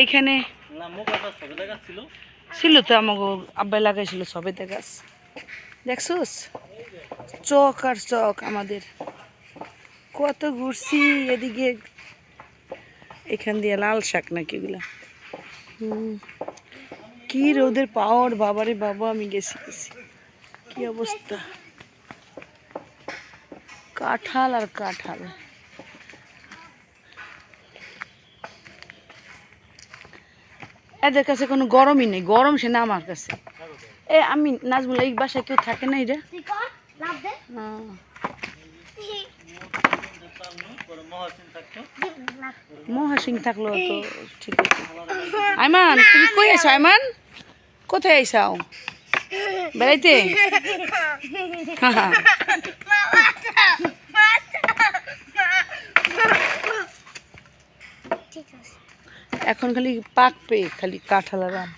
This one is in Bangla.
এইখানে না মুখ একটা ছবি দেখাচ্ছিল ছিল। তো আমাকে আব্বাই লাগাইছিল সবেতে গাছ। দেখছোস? চক আর চক আমাদের। কত ঘুরছি এদিকে। এখান দিয়ে লাল শাক নাকি এগুলা। কি রোদের পাওয়ার বাবারে বাবা আমি গেছি গেছি। কি অবস্থা? কাঁঠাল আর কাঁঠাল। এদের কাছে কোনো গরমই নেই, গরম সে না আমার কাছে। এ, আমি নাজমুল এই বাসায় কেউ থাকে না দে হ্যাঁ। মহাসিং থাকল তো, ঠিক আছে। আইমান, তুমি কই আছো আইমান? কোথায় আইসাও? বেড়াইতে? ঠিক আছে। এখন খালি পাক পেয়ে খালি কাঁঠাল আর আম।